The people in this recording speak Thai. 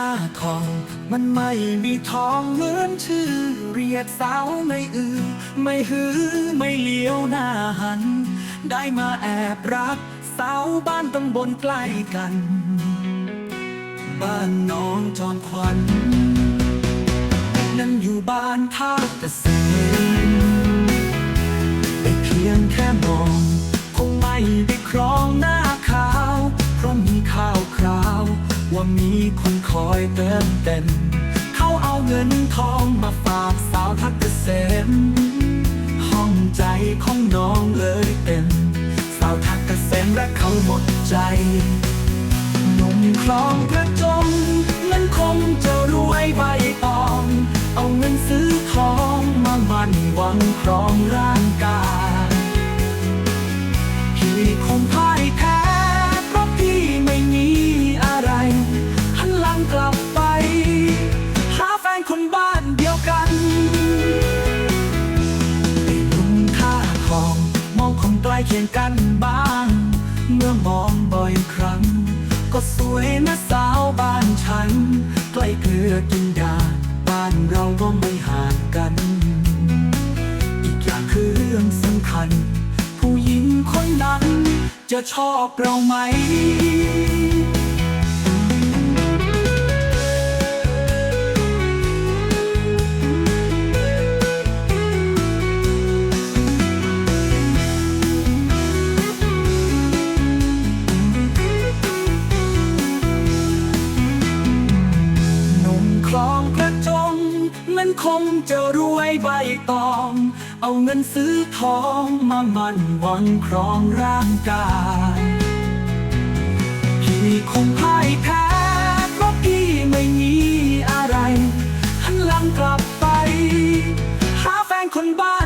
่าทอง มันไม่มีทองเหมือนชื่อ เรียกสาวไม่อือ ไม่ฮือไม่เลี้ยวหน้าหัน ได้มาแอบรักสาวบ้านตำบลใกล้กัน บ้านน้องจอนควัน นั้นอยู่บ้านท่าเกษมได้เพียงแค่มอง คงไม่ได้ครองหน้าขาว เพราะมีข่าวคราว ว่ามีคน อยเติมเต็ม เขาเอาเงินทองมาฝากสาวทักเกษม ห้องใจของน้องเลยเต็ม สาวทักเกษมและเขาหมดใจหนุ่มคลองกระจงนั้นคงจะรวย กล้เคียงกันบ้าง เมื่อมองบ่อยครั้ง ก็สวยนะสาวบ้านฉัน ใกล้เกลือกินดาบ้านเราก็ไม่ห่างกัน อีกอย่างคือเรื่องสำคัญ ผู้หญิงคนนั้นจะชอบเราไหม สองกระจงนั้นคงจะรวยใบตอง เอาเงินซื้อทองมามันหวังครองร่างกายพี่คงพ่ายแพ้เพราะพี่ไม่มีอะไร หันหลังกลับไป หาแฟนคนบ้าน